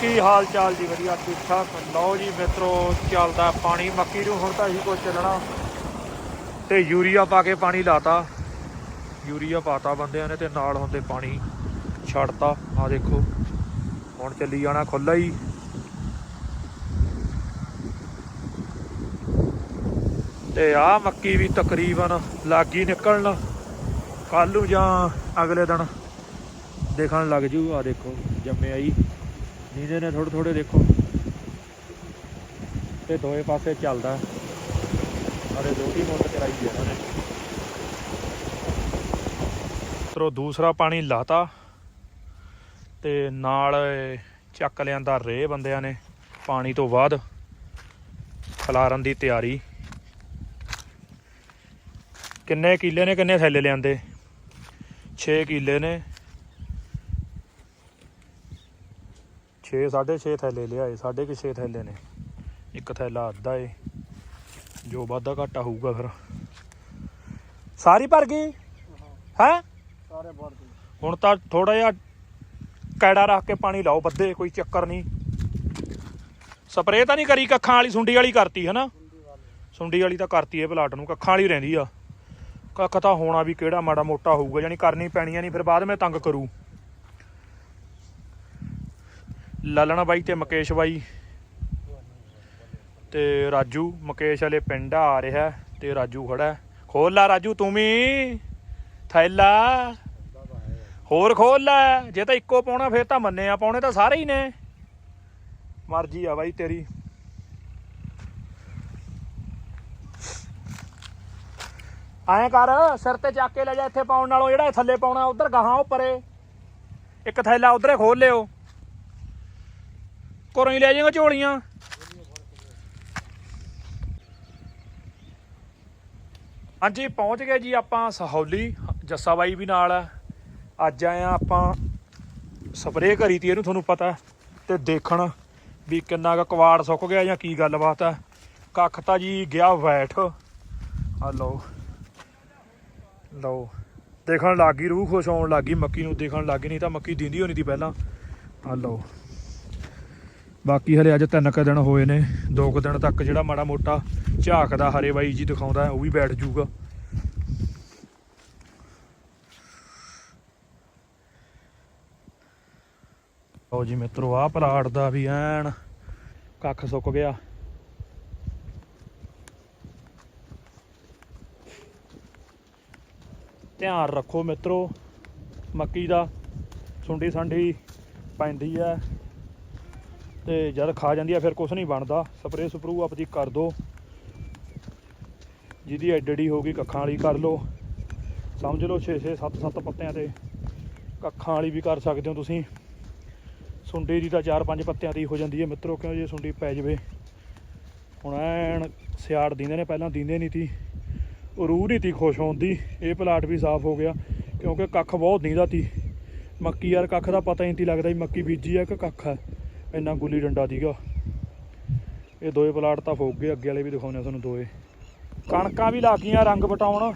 ਕੀ ਹਾਲ ਚਾਲ ਜੀ? ਵਧੀਆ, ਠੀਕ ਠਾਕ। ਲਓ ਜੀ ਮਿੱਤਰੋ, ਚੱਲਦਾ ਪਾਣੀ। ਮੱਕੀ ਨੂੰ ਹੁਣ ਤਾਂ ਇਹੀ ਕੁਝ ਚੱਲਣਾ। ਤੇ ਯੂਰੀਆ ਪਾ ਕੇ ਪਾਣੀ ਲਾਤਾ। ਯੂਰੀਆ ਪਾਤਾ ਬੰਦਿਆਂ ਨੇ ਤੇ ਨਾਲ ਹੁੰਦੇ ਪਾਣੀ ਛੱਡਤਾ। ਆ ਦੇਖੋ, ਹੁਣ ਚੱਲੀ ਜਾਣਾ ਖੁੱਲਾ ਹੀ। ਤੇ ਆ ਮੱਕੀ ਵੀ ਤਕਰੀਬਨ ਲੱਗੀ ਨਿਕਲਣ। ਕੱਲ ਨੂੰ ਜਾਂ ਅਗਲੇ ਦਿਨ ਦੇਖਣ ਲੱਗ ਜੂ। ਆ ਦੇਖੋ ਜੰਮਿਆ ਆਈ ਨੀਂਦੇ ਨੇ ਥੋੜੇ ਥੋੜੇ ਦੇਖੋ। ਤੇ ਦੋਵੇਂ ਪਾਸੇ ਚੱਲਦਾ। ਅਰੇ ਦੋਟੀ ਮੋਟਰ ਚਲਾਈ ਹੈ ਇਹਨਾਂ ਨੇ। ਤਰੋ ਦੂਸਰਾ ਪਾਣੀ ਲਾਤਾ। ਤੇ ਨਾਲ ਚੱਕ ਲਿਆਂਦਾ ਰੇ ਬੰਦਿਆਂ ਨੇ ਪਾਣੀ ਤੋਂ ਬਾਅਦ। ਖਲਾਰਨ ਦੀ ਤਿਆਰੀ। ਕਿੰਨੇ ਕਿੱਲੇ ਨੇ, ਕਿੰਨੇ ਥੈਲੇ ਲਿਆਂਦੇ? 6 ਕਿੱਲੇ ਨੇ। 6 6.5 ਥੈਲੇ ਲਿਆਏ ਸਾਢੇ ਕੁ 6 ਥੈਲੇ ਨੇ। ਇੱਕ ਥੈਲਾ ਅੱਧਾ ਏ ਜੋ ਵਾਧਾ ਘਾਟਾ ਹੋਊਗਾ ਫਿਰ। ਸਾਰੀ ਭਰ ਗਈ? ਹੈ? ਸਾਰੇ ਭਰ ਦੇ ਹੁਣ ਤਾਂ ਥੋੜਾ ਜਿਹਾ ਕੈੜਾ ਰੱਖ ਕੇ ਪਾਣੀ ਲਾਓ ਬੱਦੇ ਕੋਈ ਚੱਕਰ ਨਹੀਂ। ਸਪਰੇਅ ਤਾਂ ਨਹੀਂ ਕਰੀ ਕੱਖਾਂ ਵਾਲੀ ਸੁੰਡੀ ਵਾਲੀ ਕਰਤੀ ਹੈ ਨਾ ਸੁੰਡੀ ਵਾਲੀ ਤਾਂ ਕਰਤੀ ਇਹ ਪਲਾਟ ਨੂੰ ਕੱਖਾਂ ਵਾਲੀ ਰਹਿੰਦੀ ਆ। ਕੱਖ ਤਾਂ ਹੋਣਾ ਵੀ ਕਿਹੜਾ ਮਾੜਾ ਮੋਟਾ ਹੋਊਗਾ ਯਾਨੀ ਕਰਨੀ ਪੈਣੀਆਂ ਨਹੀਂ ਫਿਰ ਬਾਅਦ ਵਿੱਚ ਤੰਗ ਕਰੂ। ਲਾਲਣਾ ਬਾਈ ਤੇ ਮੁਕੇਸ਼ ਬਾਈ ਤੇ ਰਾਜੂ, ਮੁਕੇਸ਼ ਵਾਲੇ ਪਿੰਡ ਆ ਰਿਹਾ ਤੇ ਰਾਜੂ ਖੜਾ। ਖੋਲ ਲਾ ਰਾਜੂ, ਤੂੰ ਵੀ। ਥੈਲਾ। ਹੋਰ ਖੋਲ ਲੈ। ਜੇ ਤਾਂ ਇੱਕੋ ਪਾਉਣਾ, ਫੇਰ ਤਾਂ ਮੰਨੇ ਆ, ਪਾਉਣੇ ਤਾਂ ਸਾਰੇ ਹੀ ਨੇ। ਮਰਜ਼ੀ ਆ ਬਾਈ ਤੇਰੀ। ਐਂ ਕਰ, ਸਿਰ ਤੇ ਚੱਕ ਕੇ ਲੈ ਜਾ ਇੱਥੇ ਪਾਉਣ ਨਾਲੋਂ, ਜਿਹੜਾ ਥੱਲੇ ਪਾਉਣਾ, ਉਧਰ ਗਾਹਾਂ ਉਹ ਪਰੇ ਇੱਕ ਥੈਲਾ ਉਧਰੇ ਖੋਲ ਲਿਓ। ਘਰੋਂ ਹੀ ਲੈ ਜਾਏਗਾ ਝੋਲੀਆਂ। ਹਾਂਜੀ ਪਹੁੰਚ ਗਏ ਜੀ ਆਪਾਂ ਸਹੌਲੀ। ਜੱਸਾ ਬਾਈ ਵੀ ਨਾਲ ਹੈ ਅੱਜ ਆਏ ਆ ਆਪਾਂ ਸਪਰੇਅ ਕਰੀ ਤੀ ਇਹਨੂੰ ਤੁਹਾਨੂੰ ਪਤਾ ਹੈ, ਤੇ ਦੇਖਣ ਵੀ ਕਿੰਨਾ ਕੁ ਕਵਾੜ ਸੁੱਕ ਗਿਆ ਜਾਂ ਕੀ ਗੱਲਬਾਤ ਹੈ। ਕੱਖ ਤਾਂ ਜੀ ਗਿਆ ਵੈਠ। ਆ ਲਓ। ਲਓ। ਦੇਖਣ ਲੱਗ ਗਈ ਰੂਹ ਖੁਸ਼ ਹੋਣ ਲੱਗ ਗਈ ਮੱਕੀ ਨੂੰ ਦੇਖਣ ਲੱਗ ਗਈ ਨਹੀਂ ਤਾਂ ਮੱਕੀ ਦਿੰਦੀ ਹੋਣੀ ਤੀ ਪਹਿਲਾਂ। ਆ ਲਓ। ਬਾਕੀ ਹਲੇ ਅੱਜ ਤਿੰਨ ਕੁ ਦਿਨ ਹੋਏ ਨੇ, ਦੋ ਕੁ ਦਿਨ ਤੱਕ ਜਿਹੜਾ ਮਾੜਾ ਮੋਟਾ ਝਾਕਦਾ ਹਰੇ ਬਾਈ ਜੀ ਦਿਖਾਉਂਦਾ ਉਹ ਵੀ ਬੈਠ ਜੂਗਾ। ਲਓ ਜੀ ਮਿੱਤਰੋ, ਆਹ ਪਲਾਟ ਦਾ ਵੀ ਐਨ ਕੱਖ ਸੁੱਕ ਗਿਆ। ਧਿਆਨ ਰੱਖੋ ਮਿੱਤਰੋ, ਮੱਕੀ ਦਾ ਸੁੰਡੀ ਸੰਡੀ ਪੈਂਦੀ ਹੈ। ਤੇ ਜਦ ਖਾ ਜਾਂਦੀ ਆ, ਫਿਰ ਕੁਝ ਨਹੀਂ ਬਣਦਾ। ਸਪਰੇਅ ਸਪਰੂ ਆਪਦੀ ਕਰ ਦੋ। ਜਿਹਦੀ ਐਡੜੀ ਹੋ ਗਈ ਕੱਖਾਂ ਵਾਲੀ ਕਰ ਲਓ। ਸਮਝ ਲਓ 6 6 7 7 ਪੱਤਿਆਂ ਤੇ ਕੱਖਾਂ ਵਾਲੀ ਵੀ ਕਰ ਸਕਦੇ ਹੋ ਤੁਸੀਂ। ਸੁੰਡੀ ਦੀ ਤਾਂ 4 5 ਪੱਤਿਆਂ ਦੀ ਹੋ ਜਾਂਦੀ ਹੈ। ਮਿੱਤਰੋ, ਕਿਉਂ ਜੇ ਸੁੰਡੀ ਪੈ ਜਵੇ? ਹੁਣ ਐਨ ਸਿਆੜ ਦਿੰਦੇ ਨੇ, ਪਹਿਲਾਂ ਦਿੰਦੇ ਨਹੀਂ ਤੀ ਰੂਹ ਨਹੀਂ ਤੀ ਖੁਸ਼ ਹੋਣ ਦੀ। ਇਹ ਪਲਾਟ ਵੀ ਸਾਫ਼ ਹੋ ਗਿਆ, ਕਿਉਂਕਿ ਕੱਖ ਬਹੁਤ ਦਿੰਦਾ ਤੀ ਮੱਕੀ ਯਾਰ ਕੱਖ ਦਾ ਪਤਾ ਹੀ ਨਹੀਂ ਲੱਗਦਾ ਵੀ ਮੱਕੀ ਬੀਜੀ ਆ ਕਿ ਕੱਖ ਹੈ ਇੰਨਾ ਗੁੱਲੀ ਡੰਡਾ ਦੀਗਾ ਇਹ ਦੋਏ ਪਲਾਟ ਤਾਂ ਫੁੱਕ ਗਏ, ਅੱਗੇ ਵਾਲੇ ਵੀ ਦਿਖਾਉਂਦੇ ਆ ਤੁਹਾਨੂੰ ਦੋਏ। ਕਣਕਾਂ ਵੀ ਲੱਗੀਆਂ ਰੰਗ ਵਟਾਉਣ।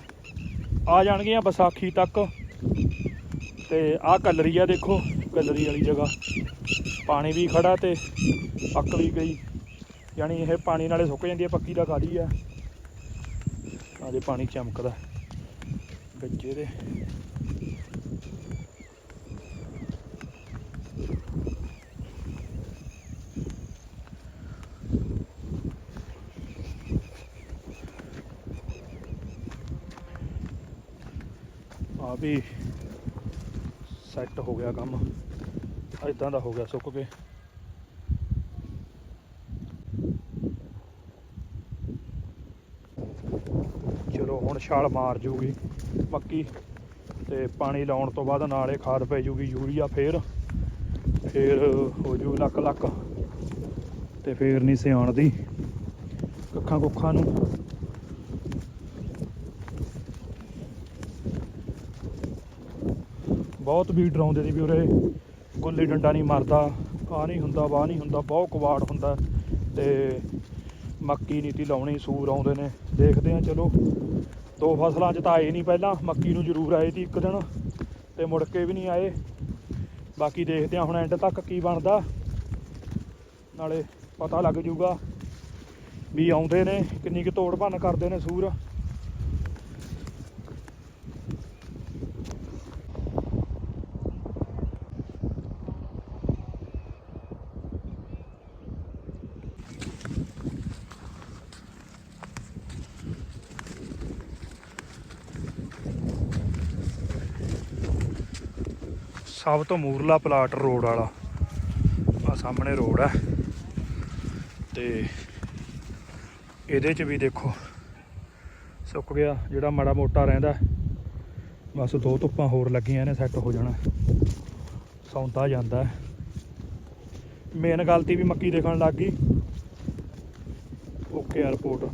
ਆ ਜਾਣਗੀਆਂ ਵਿਸਾਖੀ ਤੱਕ। ਤੇ ਆਹ ਕਲਰੀ ਆ ਦੇਖੋ, ਕਲਰੀ ਵਾਲੀ ਜਗ੍ਹਾ। ਪਾਣੀ ਵੀ ਖੜਾ ਤੇ ਪੱਕ ਵੀ ਗਈ। ਯਾਨੀ ਇਹ ਪਾਣੀ ਨਾਲੇ ਸੁੱਕ ਜਾਂਦੀ ਹੈ ਪੱਕੀ ਦਾ ਖਾਲੀ ਆ। ਆਦੇ ਪਾਣੀ ਚਮਕਦਾ। ਗੱਜੇ ਦੇ ਆ ਵੀ ਸੈੱਟ ਹੋ ਗਿਆ ਕੰਮ। ਇਦਾਂ ਦਾ ਹੋ ਗਿਆ ਸੁੱਕ ਕੇ। ਚਲੋ ਹੁਣ ਛਾਲ ਮਾਰ ਜੂਗੀ ਮੱਕੀ ਤੇ ਪਾਣੀ ਲਾਉਣ ਤੋਂ ਬਾਅਦ ਨਾਲੇ ਖਾਦ ਪੈ ਜੂਗੀ ਯੂਰੀਆ ਫੇਰ। ਫੇਰ ਹੋ ਜੂ ਲੱਕ ਲੱਕ ਤੇ ਫੇਰ ਨਹੀਂ ਸਿਆਣ ਦੀ ਕੱਖਾਂ ਕੁੱਖਾਂ ਨੂੰ ਬਹੁਤ ਵੀ ਡਰਾਉਂਦੇ ਸੀ ਵੀ ਉਰੇ ਗੁੱਲੀ ਡੰਡਾ ਨਹੀਂ ਮਰਦਾ ਆ ਨਹੀਂ ਹੁੰਦਾ, ਵਾਹ ਨਹੀਂ ਹੁੰਦਾ, ਬਹੁਤ ਕਵਾੜ ਹੁੰਦਾ। ਤੇ ਮੱਕੀ ਨੀਤੀ ਲਾਉਣੀ, ਸੂਰ ਆਉਂਦੇ ਨੇ। ਦੇਖਦੇ ਆ ਚਲੋ। ਦੋ ਫਸਲਾਂ 'ਚ ਤਾਂ ਆਏ ਨਹੀਂ ਪਹਿਲਾਂ, ਮੱਕੀ ਨੂੰ ਜ਼ਰੂਰ ਆਏ ਸੀ ਇੱਕ ਦਿਨ, ਤੇ ਮੁੜ ਕੇ ਵੀ ਨਹੀਂ ਆਏ। ਬਾਕੀ ਦੇਖਦੇ ਆ ਹੁਣ ਐਂਡ ਤੱਕ ਕੀ ਬਣਦਾ। ਨਾਲੇ ਪਤਾ ਲੱਗ ਜੂਗਾ ਵੀ ਆਉਂਦੇ ਨੇ, ਕਿੰਨੀ ਕੁ ਤੋੜ ਭੰਨ ਕਰਦੇ ਨੇ ਸੂਰ। ਸਭ ਤੋਂ ਮੂਰਲਾ ਪਲਾਟ ਰੋਡ ਵਾਲਾ। ਆ ਸਾਹਮਣੇ ਰੋਡ ਹੈ। ਤੇ ਇਹਦੇ ਚ ਵੀ ਦੇਖੋ, ਸੁੱਕ ਗਿਆ, ਜਿਹੜਾ ਮਾੜਾ ਮੋਟਾ ਰਹਿੰਦਾ ਬਸ ਦੋ ਧੁੱਪਾਂ ਹੋਰ ਲੱਗੀਆਂ ਨੇ ਸੈੱਟ ਹੋ ਜਾਣਾ। ਸੌਂਦਾ ਜਾਂਦਾ ਮੇਨ ਗਲਤੀ ਵੀ ਮੱਕੀ ਦੇਖਣ ਲੱਗ ਗਈ। ਓਕੇ ਰਿਪੋਰਟ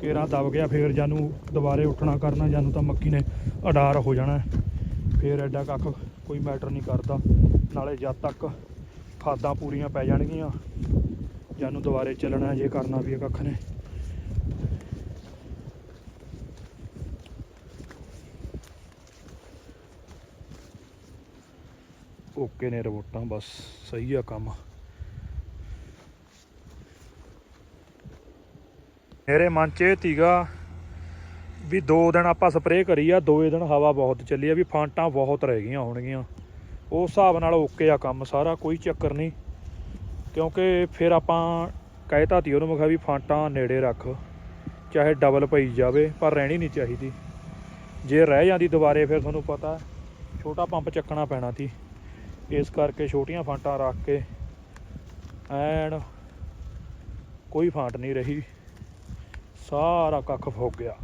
ਕੇਰਾ ਦਬ ਗਿਆ, ਫੇਰ ਜਾਨੂੰ ਦੁਬਾਰੇ ਉੱਠਣਾ ਕਰਨਾ, ਜਾਨੂੰ ਤਾਂ ਮੱਕੀ ਨੇ ਅਡਾਰ ਹੋ ਜਾਣਾ ਫੇਰ ਐਡਾ ਕੱਖ ਕੋਈ ਮੈਟਰ ਨਹੀਂ ਕਰਦਾ। ਨਾਲੇ ਜਦ ਤੱਕ ਖਾਦਾਂ ਪੂਰੀਆਂ ਪੈ ਜਾਣਗੀਆਂ, ਜਾਨੂੰ ਦੁਬਾਰੇ ਚੱਲਣਾ ਜੇ ਕਰਨਾ ਵੀ ਕੱਖ ਨੇ। ਓਕੇ ਨੇ ਰਿਪੋਰਟਾਂ ਬਸ ਸਹੀ ਆ ਕੰਮ। ਮੇਰੇ ਮਨ 'ਚ ਇਹ ਤੀਗਾ ਵੀ ਦੋ ਦਿਨ ਆਪਾਂ ਸਪਰੇਅ ਕਰੀ ਆ, ਦੋਏ ਦਿਨ ਹਵਾ ਬਹੁਤ ਚੱਲੀ ਆ, ਵੀ ਫਾਂਟਾਂ ਬਹੁਤ ਰਹਿ ਗਈਆਂ ਹੋਣਗੀਆਂ। ਉਸ ਹਿਸਾਬ ਨਾਲ ਓਕੇ ਆ ਕੰਮ ਸਾਰਾ, ਕੋਈ ਚੱਕਰ ਨਹੀਂ। ਕਿਉਂਕਿ ਫਿਰ ਆਪਾਂ ਕਹਿਤਾ ਤੀ ਉਹਨੂੰ ਮੈਂ ਵੀ ਫਾਂਟਾਂ ਨੇੜੇ ਰੱਖ, ਚਾਹੇ ਡਬਲ ਪਈ ਜਾਵੇ, ਪਰ ਰਹਿਣੀ ਨਹੀਂ ਚਾਹੀਦੀ। ਜੇ ਰਹਿ ਜਾਂਦੀ ਦੁਬਾਰੇ, ਫਿਰ ਤੁਹਾਨੂੰ ਪਤਾ, ਛੋਟਾ ਪੰਪ ਚੱਕਣਾ ਪੈਣਾ ਸੀ। ਇਸ ਕਰਕੇ ਛੋਟੀਆਂ ਫਾਂਟਾਂ ਰੱਖ ਕੇ, ਐਨ ਕੋਈ ਫਾਂਟ ਨਹੀਂ ਰਹੀ। ਸਾਰਾ ਕੱਖ ਫੁੱਕ ਗਿਆ।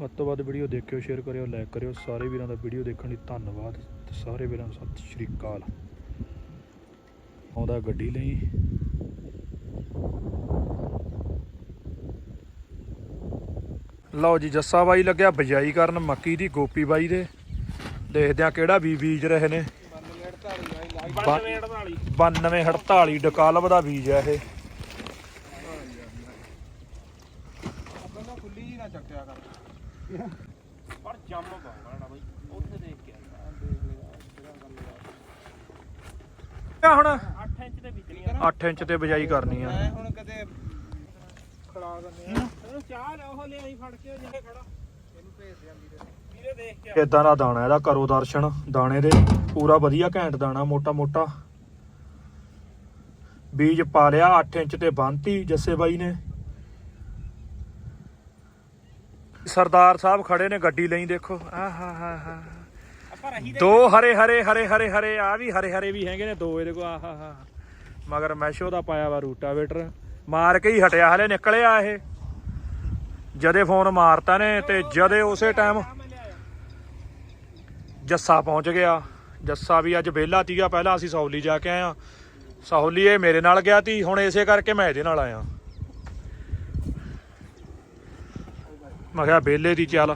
ਵੱਧ ਤੋਂ ਵੱਧ ਵੀਡੀਓ ਦੇਖਿਓ ਸ਼ੇਅਰ ਕਰਿਓ ਲਾਈਕ ਕਰਿਓ। ਸਾਰੇ ਵੀਰਾਂ ਦਾ ਵੀਡੀਓ ਦੇਖਣ ਲਈ ਧੰਨਵਾਦ। ਤੇ ਸਾਰੇ ਵੀਰਾਂ ਨੂੰ ਸਤਿ ਸ਼੍ਰੀ ਅਕਾਲ। ਆਉਂਦਾ ਗੱਡੀ ਲਈ। ਲਓ ਜੀ, ਜੱਸਾ ਬਾਈ ਲੱਗਿਆ ਬਜਾਈ ਕਰਨ, ਮੱਕੀ ਦੀ ਗੋਪੀ ਬਾਈ ਦੇ। ਦੇਖਦੇ ਆ ਕਿਹੜਾ ਬੀ ਬੀਜ ਰਹੇ ਨੇ। 9248 ਡਕਾਲਬ ਦਾ ਬੀਜ ਹੈ ਇਹ। ਖੁੱਲੀ ਨਾ ਚੱਕਿਆ ਕਰ। ਪਰ ਜੰਮ ਪਾਉਣਾ ਨਾ ਬਈ ਉੱਥੇ ਦੇਖ ਕੇ ਆ ਹੁਣ? 8 ਇੰਚ ਦੇ ਵਿਚਲੀਆਂ 8 ਇੰਚ ਤੇ ਬਜਾਈ ਕਰਨੀ ਆ। ਮੈਂ ਹੁਣ ਕਦੇ ਖੜਾ ਦਿੰਦੇ ਆ। ਇਹਨੂੰ ਚਾਹ ਲੈ ਉਹ ਲਿਆਈ ਫੜ ਕੇ ਜਿੱਥੇ ਖੜਾ। ਇਹਨੂੰ ਭੇਜ ਦਿਆਂਗੀ ਤੇ ਵੀਰੇ ਦੇਖ ਕੇ ਇਦਾਂ ਦਾ ਦਾਣਾ ਇਹਦਾ ਕਰੋ ਦਰਸ਼ਨ ਦਾਣੇ ਦੇ। ਪੂਰਾ ਵਧੀਆ ਘੈਂਟ ਦਾਣਾ ਮੋਟਾ ਮੋਟਾ। ਬੀਜ ਪਾ ਲਿਆ 8 ਇੰਚ ਤੇ ਬੰਨਤੀ ਜੱਸੇ ਬਾਈ ਨੇ। ਸਰਦਾਰ ਸਾਹਿਬ ਖੜੇ ਨੇ ਗੱਡੀ ਲਈ ਦੇਖੋ। ਆਹ ਹਾ ਦੇ ਹਰੇ ਹਰੇ ਹਰੇ ਹਰੇ ਹਰੇ ਆ ਵੀ ਹਰੇ ਹਰੇ ਵੀ ਹੈਗੇ ਨੇ ਦੋ ਇਹਦੇ ਕੋ ਆਹ ਹਾ ਹਾ। ਮਗਰ ਮੈਸ਼ੋ ਦਾ ਪਾਇਆ ਵਾ ਰੂਟਾਵੇਟਰ ਮਾਰ ਕੇ ਹੀ ਹਟਿਆ ਹਲੇ ਨਿਕਲਿਆ ਇਹ। ਜਦੇ ਫੋਨ ਮਾਰਤਾ ਨੇ ਤੇ ਜਦੇ ਉਸੇ ਟਾਈਮ ਜੱਸਾ ਪਹੁੰਚ ਗਿਆ। ਜੱਸਾ ਵੀ ਅੱਜ ਵਿਹਲਾ ਤੀਗਾ ਪਹਿਲਾਂ ਅਸੀਂ ਸੌਲੀ ਜਾ ਕੇ ਆਏ ਆ ਸੌਲੀ ਇਹ ਮੇਰੇ ਨਾਲ ਗਿਆ ਤੀ ਹੁਣ ਇਸੇ ਕਰਕੇ ਮੈਂ ਇਹਦੇ ਨਾਲ ਆਇਆ। ਮੈਂ ਕਿਹਾ ਵਿਹਲੇ ਦੀ ਚੱਲ।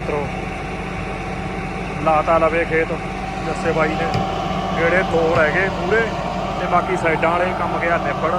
ਤਰੋ ਲਾਤਾ ਲਵੇ ਖੇਤ, ਜੱਸੇ ਬਾਈ ਨੇ। ਜਿਹੜੇ ਦੋ ਰਹਿ ਗਏ ਪੂਰੇ, ਤੇ ਬਾਕੀ ਸਾਈਡਾਂ ਵਾਲੇ ਕੰਮ ਗਿਆ ਨਿਬੜ।